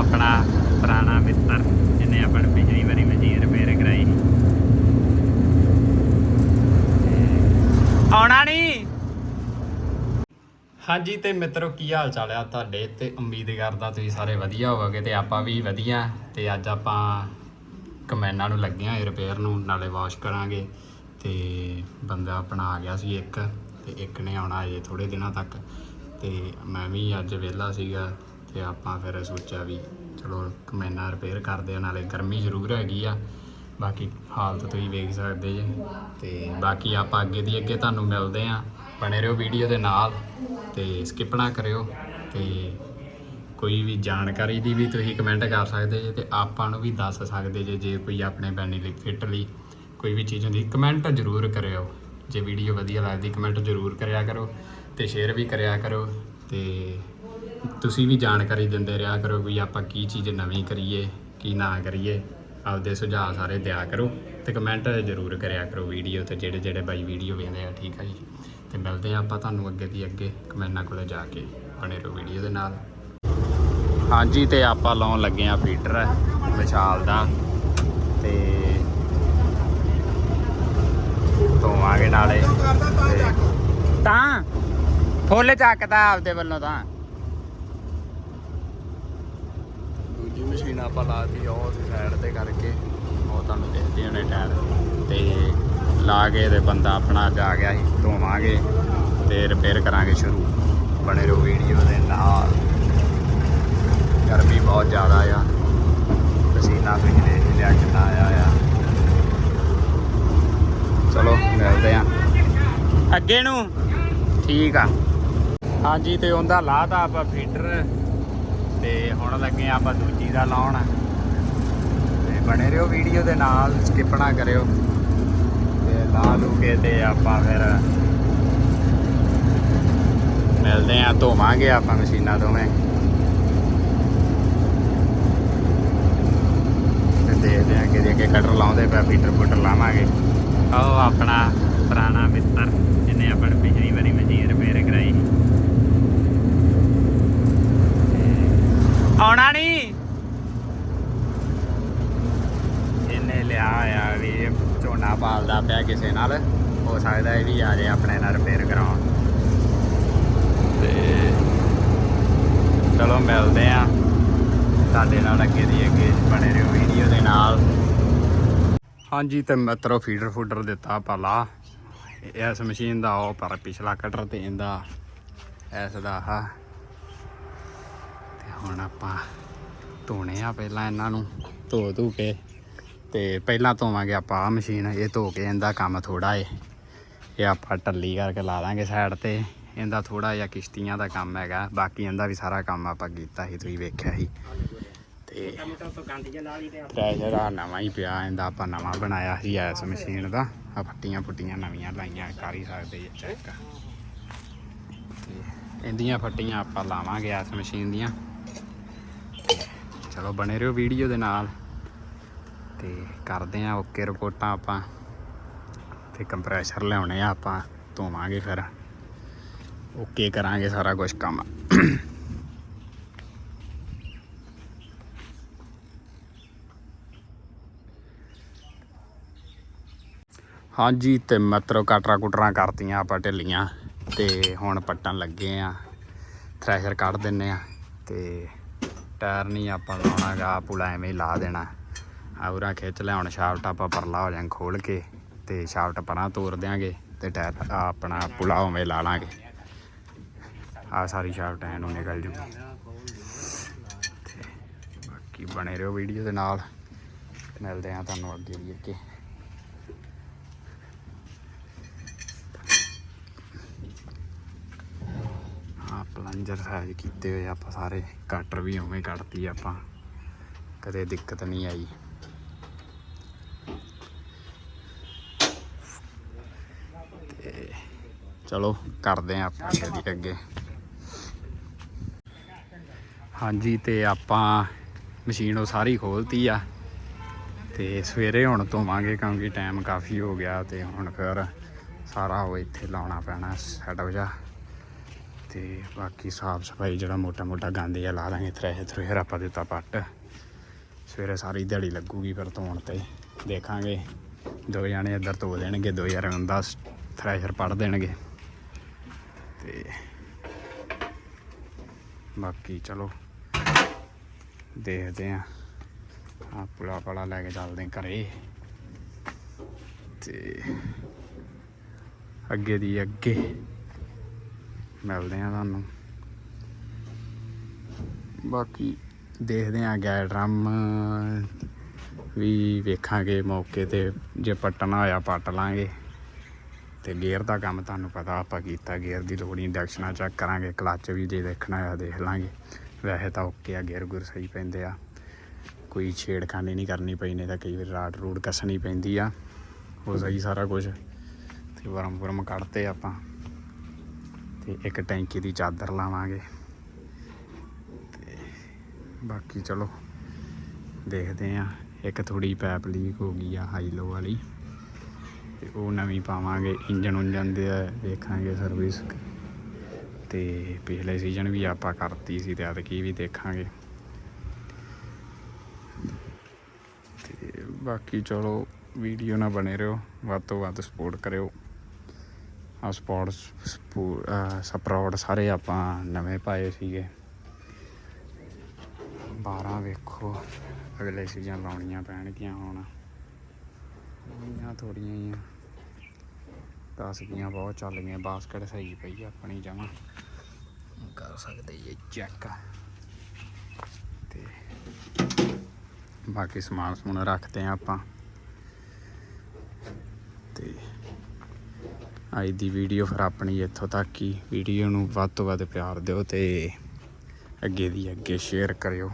ਆਪਣਾ ਪੁਰਾਣਾ ਮਿੱਤਰ, ਜਿਹਨੇ ਆਪਾਂ ਨੂੰ ਪਿਛਲੀ ਵਾਰੀ ਮਸ਼ੀਨ ਰਿਪੇਅਰ ਕਰਾਈ ਆਉਣਾ ਨਹੀਂ। ਹਾਂਜੀ ਤੇ ਮਿੱਤਰੋ, ਕੀ ਹਾਲ ਚਾਲ ਆ ਤੁਹਾਡੇ? ਤੇ ਉਮੀਦ ਕਰਦਾ ਤੁਸੀਂ ਸਾਰੇ ਵਧੀਆ ਹੋਵੋਗੇ ਤੇ ਆਪਾਂ ਵੀ ਵਧੀਆ। ਤੇ ਅੱਜ ਆਪਾਂ ਕਮੈਨਾਂ ਨੂੰ ਲੱਗੇ ਆ ਰਿਪੇਅਰ ਨੂੰ, ਨਾਲੇ ਵਾਸ਼ ਕਰਾਂਗੇ। ਤੇ ਬੰਦਾ ਆਪਣਾ ਆ ਗਿਆ ਸੀ ਇੱਕ, ਤੇ ਇੱਕ ਨੇ ਆਉਣਾ ਅਜੇ ਥੋੜੇ ਦਿਨਾਂ ਤੱਕ। ਤੇ ਮੈਂ ਵੀ ਅੱਜ ਵਿਹਲਾ ਸੀਗਾ। ਤੇ ਆਪਾਂ ਫਿਰ ਸੋਚਿਆ ਵੀ ਚਲੋ ਕਮੈਨਾਂ ਰਿਪੇਅਰ ਕਰਦੇ ਆ, ਨਾਲੇ ਗਰਮੀ ਜ਼ਰੂਰ ਹੈਗੀ ਆ। ਬਾਕੀ ਹਾਲਤ ਤੁਸੀਂ ਵੇਖ ਸਕਦੇ ਜੇ। ਤੇ ਬਾਕੀ ਆਪਾਂ ਅੱਗੇ ਦੀ ਅੱਗੇ ਤੁਹਾਨੂੰ ਮਿਲਦੇ ਆ। ਬਣੇ ਰਹੋ ਵੀਡੀਓ ਦੇ ਨਾਲ ਤੇ ਸਕਿਪ ਨਾ ਕਰਿਓ। ਤੇ ਕੋਈ ਵੀ ਜਾਣਕਾਰੀ ਦੀ ਵੀ ਤੁਸੀਂ ਕਮੈਂਟ ਕਰ ਸਕਦੇ ਜੇ ਤੇ ਆਪਾਂ ਨੂੰ ਵੀ ਦੱਸ ਸਕਦੇ ਜੇ ਜੇ ਕੋਈ ਆਪਣੇ ਬੈਨੀਫਿਟ ਲਈ ਕੋਈ ਵੀ ਚੀਜ਼ ਹੁੰਦੀ ਕਮੈਂਟ ਜ਼ਰੂਰ ਕਰਿਓ। ਜੇ ਵੀਡੀਓ ਵਧੀਆ ਲੱਗਦੀ ਕਮੈਂਟ ਜ਼ਰੂਰ ਕਰਿਆ ਕਰੋ ਤੇ ਸ਼ੇਅਰ ਵੀ ਕਰਿਆ ਕਰੋ ਤੇ ਤੁਸੀਂ ਵੀ ਜਾਣਕਾਰੀ ਦਿੰਦੇ ਰਿਹਾ ਕਰੋ ਵੀ ਆਪਾਂ ਕੀ ਚੀਜ਼ ਨਵੀਂ ਕਰੀਏ ਕੀ ਨਾ ਕਰੀਏ। ਆਪਦੇ ਸੁਝਾਅ ਸਾਰੇ ਦਿਆ ਕਰੋ ਤੇ ਕਮੈਂਟ ਜ਼ਰੂਰ ਕਰਿਆ ਕਰੋ ਵੀਡੀਓ ਤੇ ਜਿਹੜੇ ਜਿਹੜੇ ਬਾਈ ਵੀਡੀਓ ਵੇਖਦੇ ਆ ਠੀਕ ਆ ਜੀ। ਤੇ ਮਿਲਦੇ ਆ ਆਪਾਂ ਤੁਹਾਨੂੰ ਅੱਗੇ ਦੀ ਅੱਗੇ ਕਮੈਂਟਾਂ ਕੋਲੇ ਜਾ ਕੇ ਬਣੇ ਰਹੋ ਵੀਡੀਓ ਦੇ ਨਾਲ। ਹਾਂਜੀ ਤੇ ਆਪਾਂ ਲਾਉਣ ਲੱਗੇ ਆ ਫੀਡਰ ਵਿਸ਼ਾਲ ਦਾ। ਤੇ ਧੋਵਾਂਗੇ ਨਾਲੇ। ਤੇ ਤਾਂ ਫੁੱਲ ਚੱਕਦਾ ਆਪਦੇ ਵੱਲੋਂ ਤਾਂ। ਮਸ਼ੀਨ ਆਪਾਂ ਲਾਤੀ ਉਹ ਸਾਈਡ ਤੇ ਕਰਕੇ। ਉਹ ਤੁਹਾਨੂੰ ਦਿਖਦੇ ਹੋਣੇ ਟਾਇਰ ਤੇ ਲਾ ਕੇ ਤੇ ਬੰਦਾ ਆਪਣਾ ਅੱਜ ਆ ਗਿਆ ਸੀ, ਧੋਵਾਂਗੇ ਤੇ ਰਿਪੇਅਰ ਕਰਾਂਗੇ ਸ਼ੁਰੂ। ਬਣੇ ਰਹੋ ਵੀਡੀਓ ਦੇ ਨਾਲ। ਗਰਮੀ ਬਹੁਤ ਜ਼ਿਆਦਾ ਆ। ਪਸੀਨਾ ਤੁਸੀਂ ਦੇਖ ਲਿਆ ਕਿੰਨਾ ਆਇਆ ਆ। ਚਲੋ, ਮਿਲਦੇ ਆ ਅੱਗੇ ਨੂੰ। ਠੀਕ ਆ। ਹਾਂਜੀ, ਤੇ ਉਹਦਾ ਲਾਤਾ ਆਪਾਂ ਫੀਡਰ ਤੇ ਹੁਣ ਲੱਗੇ ਆ ਆਪਾਂ ਦੂਜੀ ਦਾ ਲਾਉਣ। ਤੇ ਬਣੇ ਰਹੋ ਵੀਡੀਓ ਦੇ ਨਾਲ ਸਕਿਪ ਨਾ ਕਰਿਓ। ਤੇ ਲਾ ਲੂ ਕੇ ਤੇ ਆਪਾਂ ਫਿਰ ਮਿਲਦੇ ਆ ਧੋਵਾਂਗੇ ਆਪਾਂ ਮਸ਼ੀਨਾਂ ਦੋਵੇਂ। ਤੇ ਦੇਖਦੇ ਆ ਕਿ ਅੱਗੇ ਕਟਰ ਲਾਉਂਦੇ ਪਿਆ ਫੀਟਰ ਫੁੱਟਰ ਲਾਵਾਂਗੇ। ਆਓ ਆਪਣਾ ਪੁਰਾਣਾ ਮਿੱਤਰ ਜਿਹਨੇ ਆਪਾਂ ਪਿਛਲੀ ਵਾਰੀ ਮਸ਼ੀਨ ਰਿਪੇਅਰ ਕਰਾਈ ਸੀ ਤੇ ਆਉਣਾ ਨਹੀਂ ਇਹਨੇ ਲਿਆ ਆ ਵੀ ਇਹ ਝੋਨਾ ਪਾਲਦਾ ਪਿਆ ਕਿਸੇ ਨਾਲ ਹੋ ਸਕਦਾ ਇਹ ਵੀ ਆ ਜਾਏ ਆਪਣੇ ਨਾਲ ਰਿਪੇਅਰ ਕਰਾਉਣ। ਤੇ ਚਲੋ ਮਿਲਦੇ ਆ ਸਾਡੇ ਨਾਲ ਅੱਗੇ ਦੀ ਅੱਗੇ ਬਣੇ ਰਹੋ ਵੀਡੀਓ ਦੇ ਨਾਲ। ਹਾਂਜੀ ਤੇ ਮਿੱਤਰੋ ਫੀਡਰ ਫੂਡਰ ਦਿੱਤਾ ਪਲਾ ਇਸ ਮਸ਼ੀਨ ਦਾ ਉਹ ਪਰ ਪਿਛਲਾ ਕਟਰ ਤੇ ਇਹਦਾ, ਇਸ ਦਾ ਆ ਤੇ ਹੁਣ ਆਪਾਂ ਧੋਣੇ ਆ ਪਹਿਲਾਂ ਇਹਨਾਂ ਨੂੰ ਧੋ ਧੂ ਕੇ। ਤੇ ਪਹਿਲਾਂ ਧੋਵਾਂਗੇ ਆਪਾਂ ਆ ਮਸ਼ੀਨ, ਇਹ ਧੋ ਕੇ ਇਹਦਾ ਕੰਮ ਥੋੜਾ ਏ। ਇਹ ਆਪਾਂ ਟੱਲੀ ਕਰਕੇ ਲਾ ਦਾਂਗੇ ਸਾਈਡ ਤੇ। ਇਹਦਾ ਥੋੜਾ ਜਿਹਾ ਕਿਸ਼ਤੀਆਂ ਦਾ ਕੰਮ ਹੈਗਾ। ਬਾਕੀ ਇਹਦਾ ਵੀ ਸਾਰਾ ਕੰਮ ਆਪਾਂ ਕੀਤਾ ਸੀ, ਤੁਸੀਂ ਵੇਖਿਆ ਸੀ। ਤੇ ਪ੍ਰੈਸ਼ਰ ਆ ਨਵਾਂ ਹੀ ਪਿਆ, ਇਹਦਾ ਆਪਾਂ ਨਵਾਂ ਬਣਾਇਆ ਸੀ ਐਸ ਮਸ਼ੀਨ ਦਾ। ਆ ਫੱਟੀਆਂ ਫੁੱਟੀਆਂ ਨਵੀਆਂ ਲਾਈਆਂ, ਕਰ ਹੀ ਸਕਦੇ ਜੀ ਚੈੱਕ ਤੇ ਇਹਦੀਆਂ ਫੱਟੀਆਂ ਆਪਾਂ ਲਾਵਾਂਗੇ ਐਸ ਮਸ਼ੀਨ ਦੀਆਂ। ਚਲੋ ਬਣੇ ਰਹੋ ਵੀਡੀਓ ਦੇ ਨਾਲ। ਤੇ ਕਰਦੇ ਆ ਓਕੇ ਰਿਪੋਰਟਾਂ ਆਪਾਂ ਤੇ ਕੰਪਰੈਸ਼ਰ ਲਿਆਉਣੇ ਆ ਆਪਾਂ, ਧੋਵਾਂਗੇ ਫਿਰ। ਓਕੇ ਕਰਾਂਗੇ ਸਾਰਾ ਕੁਝ ਕੰਮ। ਹਾਂਜੀ, ਤੇ ਮਤਰੋ, ਕਟਰਾ ਕੁਟਰਾਂ ਕਰਤੀਆਂ ਆਪਾਂ ਢਿੱਲੀਆਂ, ਤੇ ਹੁਣ ਪੱਟਣ ਲੱਗੇ ਆ। ਥ੍ਰੈਸ਼ਰ ਕੱਢ ਦਿੰਨੇ ਆ, ਤੇ ਟਾਇਰ ਨਹੀਂ ਆਪਾਂ ਲਾਉਣਾਗਾ ਪੁਲਾ ਐਵੇਂ ਹੀ ਲਾ ਦੇਣਾ। ਆਉਰਾ ਖਿੱਚ ਲਿਆਉਣ ਸ਼ਾਫਟ ਆਪਾਂ ਪਰਲਾ ਹੋ ਜਾਂ ਖੋਲ ਕੇ ਤੇ ਸ਼ਾਫਟ ਪਰਾਂ ਤੋੜ ਦਿਆਂਗੇ ਤੇ ਟਾਇਰ ਆਪਣਾ ਪੁਲਾ ਉਵੇਂ ਲਾ ਲਾਂਗੇ। ਆ ਸਾਰੀ ਸ਼ਾਫਟ ਐ ਨੂੰ ਨਿਕਲ ਜੂਗੀ ਤੇ ਬਾਕੀ ਬਣੇ ਰਹੋ ਵੀਡੀਓ ਦੇ ਨਾਲ। ਮਿਲਦੇ ਆ ਤੁਹਾਨੂੰ ਅੱਗੇ ਦੀ ਅੱਗੇ। ਆ ਪਲੰਜਰ ਸਾਈਜ਼ ਕੀਤੇ ਹੋਏ ਆਪਾਂ ਸਾਰੇ। ਕਟਰ ਵੀ ਉਵੇਂ ਕੱਢਤੀ ਆਪਾਂ। ਕਦੇ ਦਿੱਕਤ ਨਹੀਂ ਆਈ। ਚਲੋ ਕਰਦੇ ਆ ਆਪਾਂ ਅੱਗੇ ਅੱਗੇ। ਹਾਂਜੀ, ਤੇ ਆਪਾਂ ਮਸ਼ੀਨ ਉਹ ਸਾਰੀ ਖੋਲਤੀ ਆ। ਤੇ ਸਵੇਰੇ ਹੁਣ ਧੋਵਾਂਗੇ ਕਿਉਂਕਿ ਟਾਈਮ ਕਾਫੀ ਹੋ ਗਿਆ ਤੇ ਹੁਣ ਫਿਰ ਸਾਰਾ ਉਹ ਇੱਥੇ ਲਾਉਣਾ ਪੈਣਾ ਸੈਟਅਪ ਜਾ ਤੇ ਬਾਕੀ ਸਾਫ਼ ਸਫ਼ਾਈ ਜਿਹੜਾ ਮੋਟਾ ਮੋਟਾ ਗੰਦ ਜਿਹਾ ਲਾ ਦਾਂਗੇ ਥਰੈਸ਼ਰ ਥਰੂਸ਼ਰ ਆਪਾਂ ਦਿੱਤਾ ਪੱਟ। ਸਵੇਰੇ ਸਾਰੀ ਦਿਹਾੜੀ ਲੱਗੂਗੀ ਫਿਰ ਧੋਣ ਤੇ। ਦੇਖਾਂਗੇ, ਦੋ ਜਾਣੇ ਇੱਧਰ ਧੋ ਦੇਣਗੇ, ਦੋ ਯਾਰ ਬੰਦਾ ਥਰੈਸ਼ਰ ਪੜ ਦੇਣਗੇ। ਤੇ ਬਾਕੀ ਚਲੋ, ਦੇਖਦੇ ਆ। ਆ ਪੁਲਾ ਪਲਾ ਲੈ ਕੇ ਚੱਲਦੇ ਹਾਂ ਘਰੇ। ਤੇ ਅੱਗੇ ਦੀ ਅੱਗੇ ਮਿਲਦੇ ਆ ਤੁਹਾਨੂੰ। ਬਾਕੀ ਦੇਖਦੇ ਆ ਗੈ ਡਰਮ, ਵੀ ਵੇਖਾਂਗੇ ਮੌਕੇ ਤੇ, ਜੇ ਪੱਟਣਾ ਹੋਇਆ ਪੱਟ ਲਾਂਗੇ। ਤੇ ਗੇਅਰ ਦਾ ਕੰਮ ਤੁਹਾਨੂੰ ਪਤਾ, ਆਪਾਂ ਕੀਤਾ ਗੇਅਰ ਦੀ ਲੋੜ ਇੰਡਕਸ਼ਨਾਂ ਚੈੱਕ ਕਰਾਂਗੇ ਕਲੱਚ ਵੀ ਜੇ ਦੇਖਣਾ ਆ ਦੇਖ ਲਾਂਗੇ। ਵੈਸੇ ਤਾਂ ਓਕੇ ਆ ਗੇਅਰ ਗੁਰ ਸਹੀ ਪੈਂਦੇ ਆ। ਕੋਈ ਛੇੜਖਾਨੀ ਨਹੀਂ ਕਰਨੀ ਪਈ, ਨਹੀਂ ਤਾਂ ਕਈ ਵਾਰ ਰਾਡ ਰੂਡ ਕੱਸਣੀ ਪੈਂਦੀ ਆ। ਹੋ ਸਹੀ ਸਾਰਾ ਕੁਝ ਤੇ ਵਰਮ ਵਰਮ ਕੱਢਤੇ ਆਪਾਂ। ਤੇ ਇੱਕ ਟੈਂਕੀ ਦੀ ਚਾਦਰ ਲਾਵਾਂਗੇ। ਤੇ ਬਾਕੀ ਚਲੋ, ਦੇਖਦੇ ਆ। ਇੱਕ ਥੋੜੀ ਪਾਈਪ ਲੀਕ ਹੋ ਗਈ ਆ ਹਾਈ ਲੋ ਵਾਲੀ। ਤੇ ਉਹ ਨਵੀਂ ਪਾਵਾਂਗੇ ਇੰਜਨ ਉਂਜਨ ਦੇ ਦੇਖਾਂਗੇ ਸਰਵਿਸ ਤੇ ਪਿਛਲੇ ਸੀਜ਼ਨ ਵੀ ਆਪਾਂ ਕਰਤੀ ਸੀ ਤੇ ਕੀ ਵੀ ਦੇਖਾਂਗੇ। ਤੇ ਬਾਕੀ ਚਲੋ ਵੀਡੀਓ ਨਾਲ ਬਣੇ ਰਹੋ, ਵੱਧ ਤੋਂ ਵੱਧ ਸਪੋਰਟ ਕਰਿਓ। ਆ ਸਪੋਰਟਸ ਸਪਰੋਡ ਸਾਰੇ ਆਪਾਂ ਨਵੇਂ ਪਾਏ ਸੀਗੇ। 12 ਵੇਖੋ, ਅਗਲੇ ਸੀਜ਼ਨ ਲਾਉਣੀਆਂ ਪੈਣਗੀਆਂ ਹੁਣ। ਇਹ ਥੋੜੀਆਂ ਹੀ ਆ। 10 ਬਹੁਤ ਚੱਲ ਗਈਆਂ ਬਾਸਕਟ ਸਹੀ ਪਈ ਆਪਣੀ ਜਮਾ। ਕਰ ਸਕਦੇ ਇਹ ਚੈੱਕ ਤੇ ਬਾਕੀ ਸਮਾਨ ਸਮੂਨ ਰੱਖਦੇ ਆ ਆਪਾਂ। ਤੇ ਅੱਜ ਦੀ ਵੀਡੀਓ ਫਿਰ ਆਪਣੀ ਇੱਥੋਂ ਤੱਕ ਹੀ। ਵੀਡੀਓ ਨੂੰ ਵੱਧ ਤੋਂ ਵੱਧ ਪਿਆਰ ਦਿਓ ਤੇ ਅੱਗੇ ਦੀ ਅੱਗੇ ਸ਼ੇਅਰ ਕਰਿਓ।